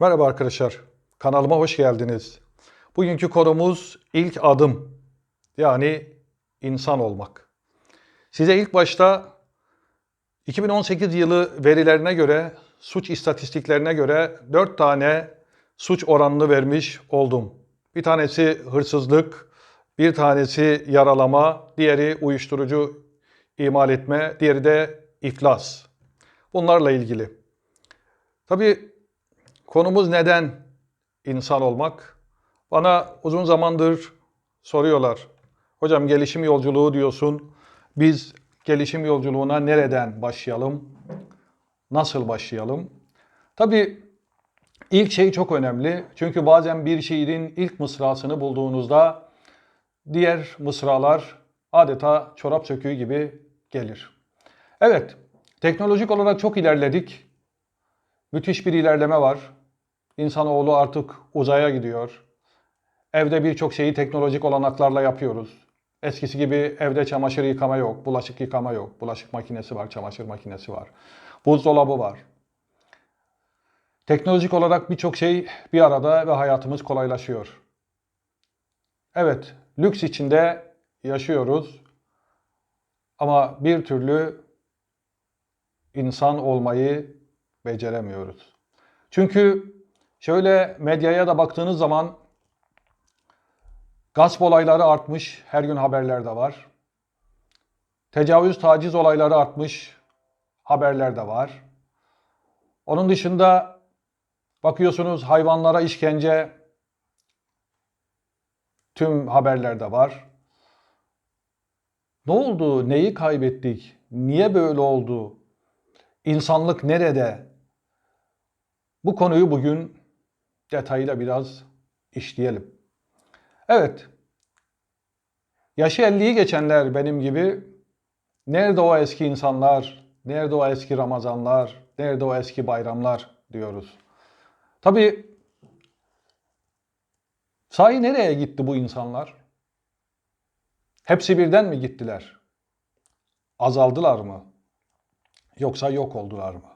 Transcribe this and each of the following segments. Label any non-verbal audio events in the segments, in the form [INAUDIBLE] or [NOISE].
Merhaba arkadaşlar, kanalıma hoş geldiniz. Bugünkü konumuz ilk adım, yani insan olmak. Size ilk başta 2018 yılı verilerine göre, suç istatistiklerine göre 4 tane suç oranını vermiş oldum. Bir tanesi hırsızlık, bir tanesi yaralama, diğeri uyuşturucu imal etme, diğeri de iflas. Bunlarla ilgili. Tabii Konumuz neden insan olmak? Bana uzun zamandır soruyorlar. Hocam gelişim yolculuğu diyorsun. Biz gelişim yolculuğuna nereden başlayalım? Nasıl başlayalım? Tabii ilk şey çok önemli. Çünkü bazen bir şiirin ilk mısrasını bulduğunuzda diğer mısralar adeta çorap söküğü gibi gelir. Evet, teknolojik olarak çok ilerledik. Müthiş bir ilerleme var. İnsanoğlu artık uzaya gidiyor. Evde birçok şeyi teknolojik olanaklarla yapıyoruz. Eskisi gibi evde çamaşır yıkama yok, bulaşık yıkama yok. Bulaşık makinesi var, çamaşır makinesi var. Buzdolabı var. Teknolojik olarak birçok şey bir arada ve hayatımız kolaylaşıyor. Evet, lüks içinde yaşıyoruz. Ama bir türlü insan olmayı beceremiyoruz. Çünkü şöyle medyaya da baktığınız zaman gasp olayları artmış, her gün haberlerde var. Tecavüz, taciz olayları artmış, haberlerde var. Onun dışında bakıyorsunuz hayvanlara işkence tüm haberlerde var. Ne oldu? Neyi kaybettik? Niye böyle oldu? İnsanlık nerede? Bu konuyu bugün detayıyla biraz işleyelim. Evet, yaşı 50'yi geçenler benim gibi nerede o eski insanlar, nerede o eski Ramazanlar, nerede o eski bayramlar diyoruz. Tabii sahi nereye gitti bu insanlar? Hepsi birden mi gittiler? Azaldılar mı? Yoksa yok oldular mı?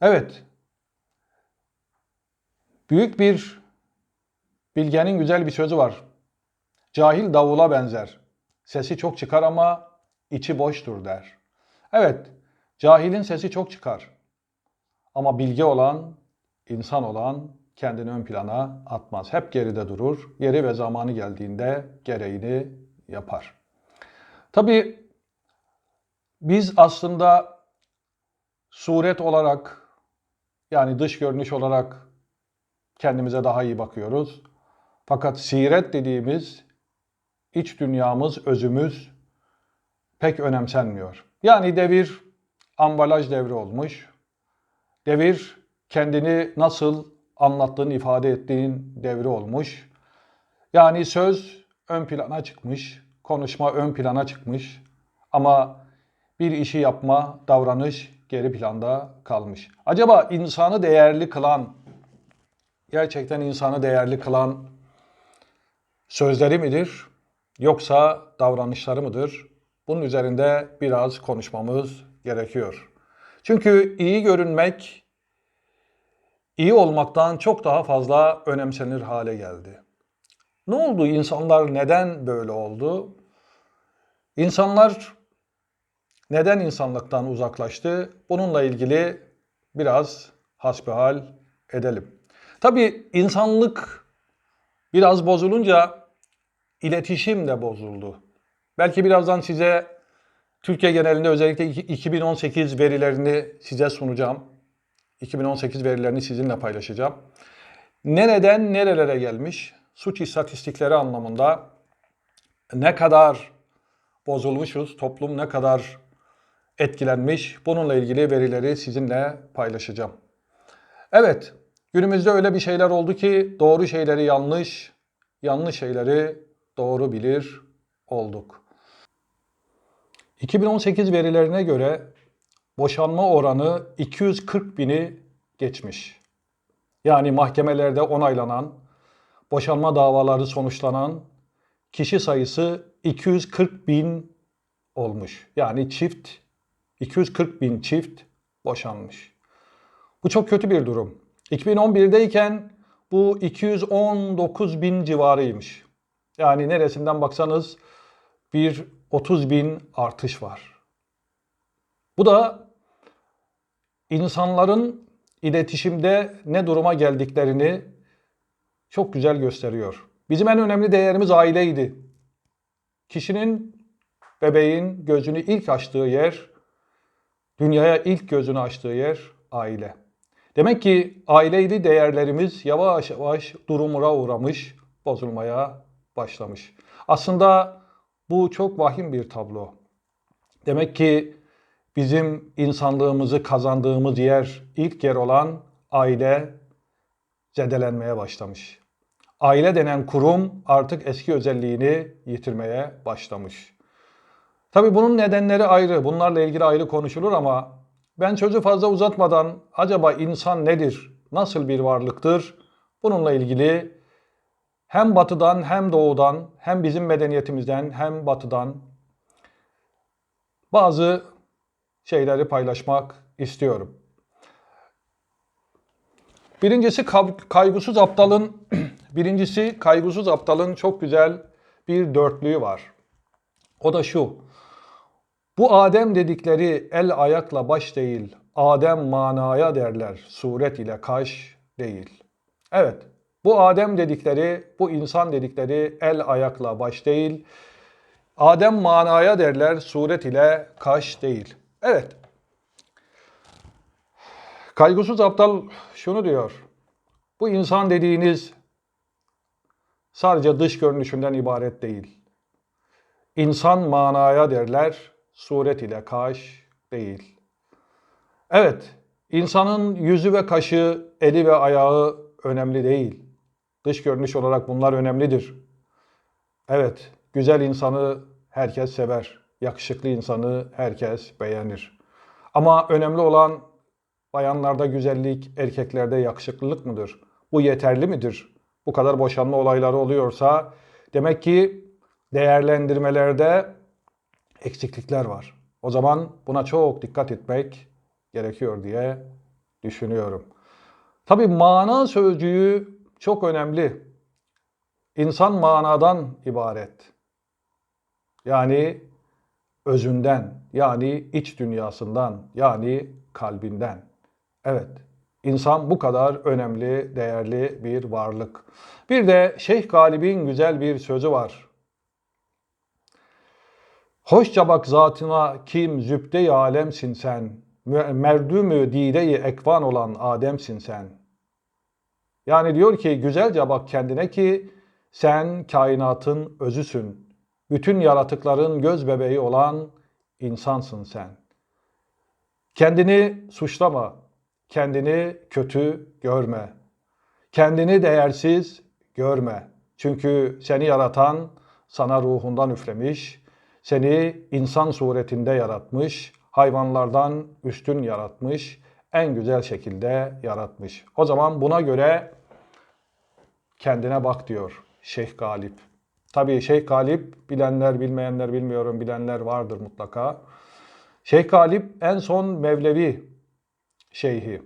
Evet, Büyük bir bilgenin güzel bir sözü var. Cahil davula benzer. Sesi çok çıkar ama içi boştur der. Evet, cahilin sesi çok çıkar. Ama bilge olan, insan olan kendini ön plana atmaz. Hep geride durur. Yeri ve zamanı geldiğinde gereğini yapar. Tabii biz aslında suret olarak yani dış görünüş olarak kendimize daha iyi bakıyoruz. Fakat siret dediğimiz iç dünyamız, özümüz pek önemsenmiyor. Yani devir ambalaj devri olmuş. Devir kendini nasıl anlattığın, ifade ettiğin devri olmuş. Yani söz ön plana çıkmış, konuşma ön plana çıkmış ama bir işi yapma, davranış geri planda kalmış. Acaba insanı değerli kılan gerçekten insanı değerli kılan sözleri midir yoksa davranışları mıdır? Bunun üzerinde biraz konuşmamız gerekiyor. Çünkü iyi görünmek iyi olmaktan çok daha fazla önemsenir hale geldi. Ne oldu? İnsanlar neden böyle oldu? İnsanlar neden insanlıktan uzaklaştı? Bununla ilgili biraz hasbihal edelim. Tabii insanlık biraz bozulunca iletişim de bozuldu. Belki birazdan size Türkiye genelinde özellikle 2018 verilerini size sunacağım. 2018 verilerini sizinle paylaşacağım. Nereden nerelere gelmiş? Suç istatistikleri anlamında ne kadar bozulmuşuz, toplum ne kadar etkilenmiş bununla ilgili verileri sizinle paylaşacağım. Evet, Günümüzde öyle bir şeyler oldu ki doğru şeyleri yanlış, yanlış şeyleri doğru bilir olduk. 2018 verilerine göre boşanma oranı 240 bini geçmiş. Yani mahkemelerde onaylanan, boşanma davaları sonuçlanan kişi sayısı 240 bin olmuş. Yani çift, 240 bin çift boşanmış. Bu çok kötü bir durum. 2011'deyken bu 219 bin civarıymış. Yani neresinden baksanız bir 30 bin artış var. Bu da insanların iletişimde ne duruma geldiklerini çok güzel gösteriyor. Bizim en önemli değerimiz aileydi. Kişinin, bebeğin gözünü ilk açtığı yer, dünyaya ilk gözünü açtığı yer aile. Demek ki aileydi değerlerimiz yavaş yavaş durumura uğramış, bozulmaya başlamış. Aslında bu çok vahim bir tablo. Demek ki bizim insanlığımızı kazandığımız yer, ilk yer olan aile zedelenmeye başlamış. Aile denen kurum artık eski özelliğini yitirmeye başlamış. Tabii bunun nedenleri ayrı, bunlarla ilgili ayrı konuşulur ama ben sözü fazla uzatmadan acaba insan nedir, nasıl bir varlıktır? Bununla ilgili hem batıdan hem doğudan hem bizim medeniyetimizden hem batıdan bazı şeyleri paylaşmak istiyorum. Birincisi kaygısız aptalın [CLEARS THROAT] birincisi kaygısız aptalın çok güzel bir dörtlüğü var. O da şu. Bu Adem dedikleri el ayakla baş değil, Adem manaya derler, suret ile kaş değil. Evet, bu Adem dedikleri, bu insan dedikleri el ayakla baş değil, Adem manaya derler, suret ile kaş değil. Evet, kaygısız aptal şunu diyor, bu insan dediğiniz sadece dış görünüşünden ibaret değil. İnsan manaya derler, suret ile kaş değil. Evet, insanın yüzü ve kaşı, eli ve ayağı önemli değil. Dış görünüş olarak bunlar önemlidir. Evet, güzel insanı herkes sever. Yakışıklı insanı herkes beğenir. Ama önemli olan bayanlarda güzellik, erkeklerde yakışıklılık mıdır? Bu yeterli midir? Bu kadar boşanma olayları oluyorsa demek ki değerlendirmelerde eksiklikler var. O zaman buna çok dikkat etmek gerekiyor diye düşünüyorum. Tabii mana sözcüğü çok önemli. İnsan manadan ibaret. Yani özünden, yani iç dünyasından, yani kalbinden. Evet, insan bu kadar önemli, değerli bir varlık. Bir de Şeyh Galip'in güzel bir sözü var. Hoşça bak zatına kim zübde-i alemsin sen. Merdümü dide-i ekvan olan Adem'sin sen. Yani diyor ki güzelce bak kendine ki sen kainatın özüsün. Bütün yaratıkların göz bebeği olan insansın sen. Kendini suçlama, kendini kötü görme. Kendini değersiz görme. Çünkü seni yaratan sana ruhundan üflemiş, seni insan suretinde yaratmış, hayvanlardan üstün yaratmış, en güzel şekilde yaratmış. O zaman buna göre kendine bak diyor Şeyh Galip. Tabii Şeyh Galip bilenler bilmeyenler bilmiyorum bilenler vardır mutlaka. Şeyh Galip en son Mevlevi şeyhi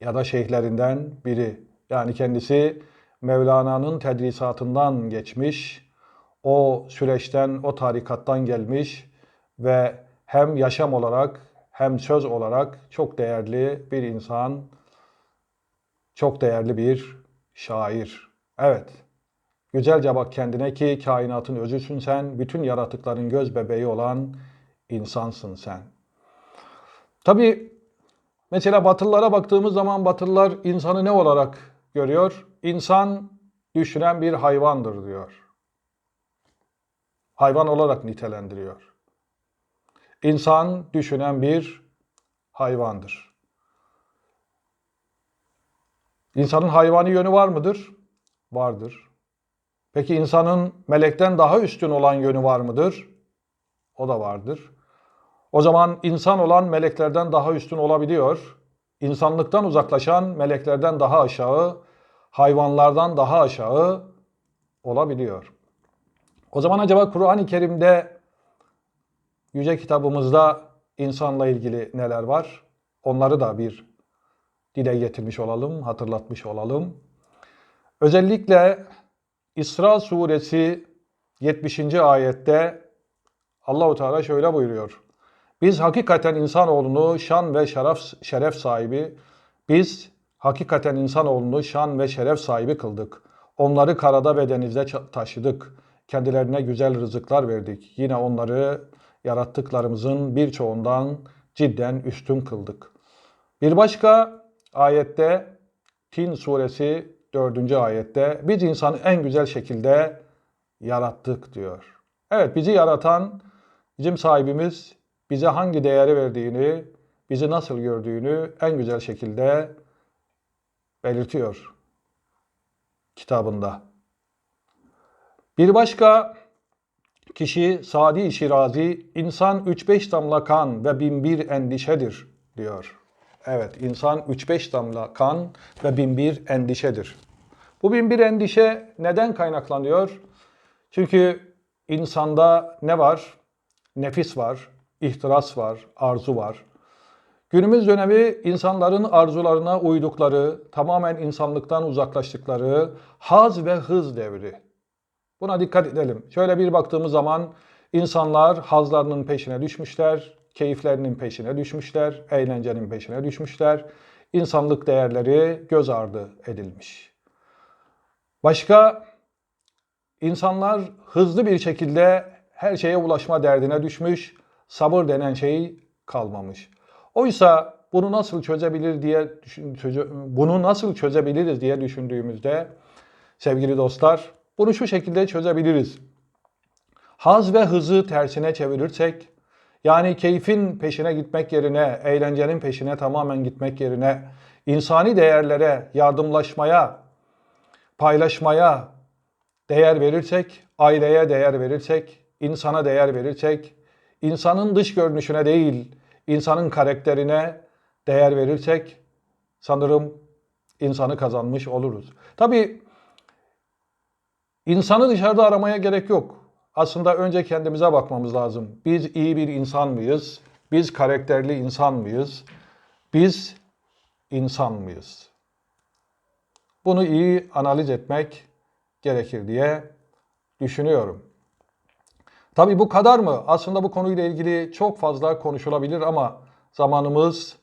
ya da şeyhlerinden biri. Yani kendisi Mevlana'nın tedrisatından geçmiş, o süreçten, o tarikattan gelmiş ve hem yaşam olarak hem söz olarak çok değerli bir insan, çok değerli bir şair. Evet, güzelce bak kendine ki kainatın özüsün sen, bütün yaratıkların göz bebeği olan insansın sen. Tabii mesela Batılılara baktığımız zaman Batılılar insanı ne olarak görüyor? İnsan düşünen bir hayvandır diyor. Hayvan olarak nitelendiriyor. İnsan düşünen bir hayvandır. İnsanın hayvani yönü var mıdır? Vardır. Peki insanın melekten daha üstün olan yönü var mıdır? O da vardır. O zaman insan olan meleklerden daha üstün olabiliyor. İnsanlıktan uzaklaşan meleklerden daha aşağı, hayvanlardan daha aşağı olabiliyor. O zaman acaba Kur'an-ı Kerim'de yüce kitabımızda insanla ilgili neler var? Onları da bir dile getirmiş olalım, hatırlatmış olalım. Özellikle İsra suresi 70. ayette Allahu Teala şöyle buyuruyor. Biz hakikaten insanoğlunu şan ve şeref şeref sahibi, biz hakikaten insanoğlunu şan ve şeref sahibi kıldık. Onları karada ve denizde taşıdık. Kendilerine güzel rızıklar verdik. Yine onları yarattıklarımızın birçoğundan cidden üstün kıldık. Bir başka ayette Tin suresi 4. ayette biz insanı en güzel şekilde yarattık diyor. Evet bizi yaratan bizim sahibimiz bize hangi değeri verdiğini, bizi nasıl gördüğünü en güzel şekilde belirtiyor kitabında. Bir başka kişi Sadi Şirazi, insan 3-5 damla kan ve binbir endişedir diyor. Evet, insan 3-5 damla kan ve binbir endişedir. Bu binbir endişe neden kaynaklanıyor? Çünkü insanda ne var? Nefis var, ihtiras var, arzu var. Günümüz dönemi insanların arzularına uydukları, tamamen insanlıktan uzaklaştıkları haz ve hız devri. Buna dikkat edelim. Şöyle bir baktığımız zaman insanlar hazlarının peşine düşmüşler, keyiflerinin peşine düşmüşler, eğlencenin peşine düşmüşler. İnsanlık değerleri göz ardı edilmiş. Başka insanlar hızlı bir şekilde her şeye ulaşma derdine düşmüş, sabır denen şey kalmamış. Oysa bunu nasıl çözebilir diye bunu nasıl çözebiliriz diye düşündüğümüzde sevgili dostlar bunu şu şekilde çözebiliriz. Haz ve hızı tersine çevirirsek yani keyfin peşine gitmek yerine, eğlencenin peşine tamamen gitmek yerine insani değerlere, yardımlaşmaya, paylaşmaya değer verirsek, aileye değer verirsek, insana değer verirsek, insanın dış görünüşüne değil, insanın karakterine değer verirsek sanırım insanı kazanmış oluruz. Tabii insanı dışarıda aramaya gerek yok. Aslında önce kendimize bakmamız lazım. Biz iyi bir insan mıyız? Biz karakterli insan mıyız? Biz insan mıyız? Bunu iyi analiz etmek gerekir diye düşünüyorum. Tabii bu kadar mı? Aslında bu konuyla ilgili çok fazla konuşulabilir ama zamanımız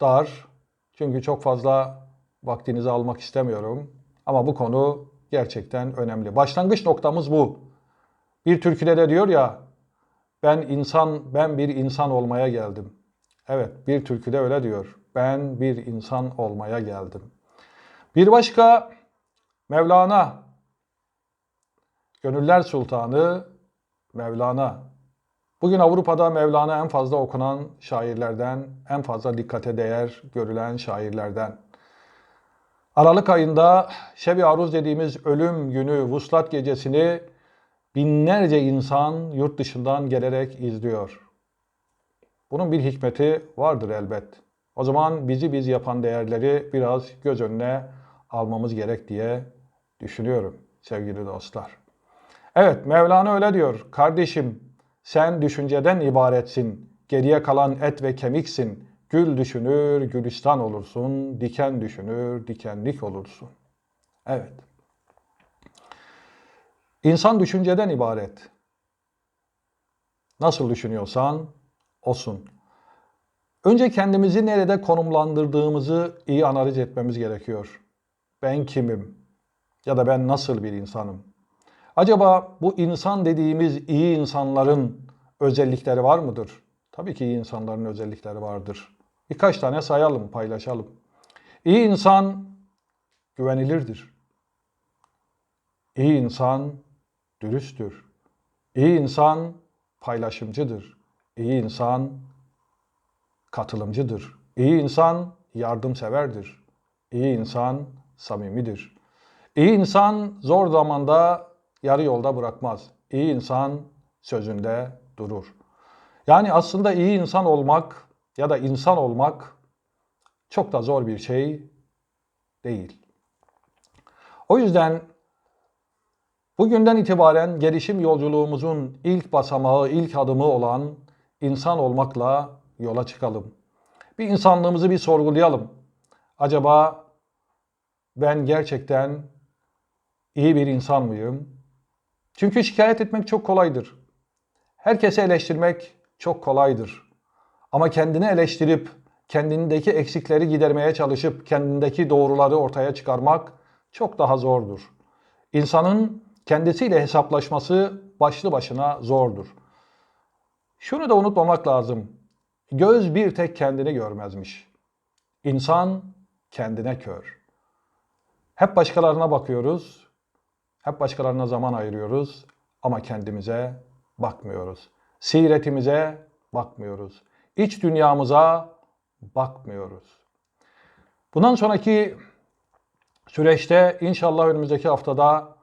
dar. Çünkü çok fazla vaktinizi almak istemiyorum. Ama bu konu gerçekten önemli. Başlangıç noktamız bu. Bir türküde de diyor ya ben insan ben bir insan olmaya geldim. Evet, bir türküde öyle diyor. Ben bir insan olmaya geldim. Bir başka Mevlana Gönüller Sultanı Mevlana. Bugün Avrupa'da Mevlana en fazla okunan şairlerden, en fazla dikkate değer görülen şairlerden. Aralık ayında Şebi Aruz dediğimiz ölüm günü, vuslat gecesini binlerce insan yurt dışından gelerek izliyor. Bunun bir hikmeti vardır elbet. O zaman bizi biz yapan değerleri biraz göz önüne almamız gerek diye düşünüyorum sevgili dostlar. Evet Mevlana öyle diyor. Kardeşim sen düşünceden ibaretsin. Geriye kalan et ve kemiksin. Gül düşünür gülistan olursun. Diken düşünür dikenlik olursun. Evet. İnsan düşünceden ibaret. Nasıl düşünüyorsan olsun. Önce kendimizi nerede konumlandırdığımızı iyi analiz etmemiz gerekiyor. Ben kimim? Ya da ben nasıl bir insanım? Acaba bu insan dediğimiz iyi insanların özellikleri var mıdır? Tabii ki iyi insanların özellikleri vardır. Birkaç tane sayalım, paylaşalım. İyi insan güvenilirdir. İyi insan dürüsttür. İyi insan paylaşımcıdır. İyi insan katılımcıdır. İyi insan yardımseverdir. İyi insan samimidir. İyi insan zor zamanda yarı yolda bırakmaz. İyi insan sözünde durur. Yani aslında iyi insan olmak ya da insan olmak çok da zor bir şey değil. O yüzden bugünden itibaren gelişim yolculuğumuzun ilk basamağı, ilk adımı olan insan olmakla yola çıkalım. Bir insanlığımızı bir sorgulayalım. Acaba ben gerçekten iyi bir insan mıyım? Çünkü şikayet etmek çok kolaydır. Herkesi eleştirmek çok kolaydır. Ama kendini eleştirip kendindeki eksikleri gidermeye çalışıp kendindeki doğruları ortaya çıkarmak çok daha zordur. İnsanın kendisiyle hesaplaşması başlı başına zordur. Şunu da unutmamak lazım. Göz bir tek kendini görmezmiş. İnsan kendine kör. Hep başkalarına bakıyoruz. Hep başkalarına zaman ayırıyoruz ama kendimize bakmıyoruz. Siretimize bakmıyoruz. İç dünyamıza bakmıyoruz. Bundan sonraki süreçte inşallah önümüzdeki haftada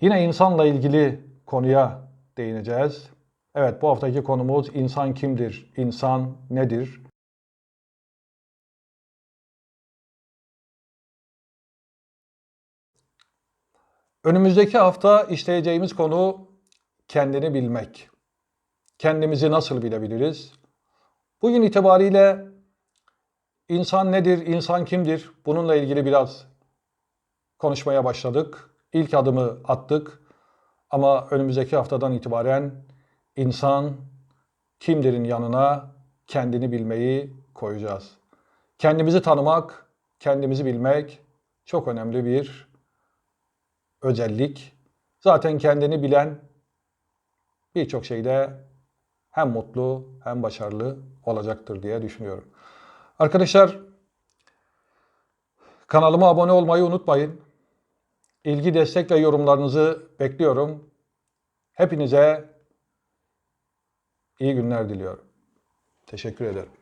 yine insanla ilgili konuya değineceğiz. Evet bu haftaki konumuz insan kimdir? İnsan nedir? Önümüzdeki hafta işleyeceğimiz konu kendini bilmek. Kendimizi nasıl bilebiliriz? Bugün itibariyle insan nedir, insan kimdir? Bununla ilgili biraz konuşmaya başladık. İlk adımı attık. Ama önümüzdeki haftadan itibaren insan kimdirin yanına kendini bilmeyi koyacağız. Kendimizi tanımak, kendimizi bilmek çok önemli bir özellik. Zaten kendini bilen birçok şeyde hem mutlu hem başarılı olacaktır diye düşünüyorum. Arkadaşlar kanalıma abone olmayı unutmayın. İlgi, destek ve yorumlarınızı bekliyorum. Hepinize iyi günler diliyorum. Teşekkür ederim.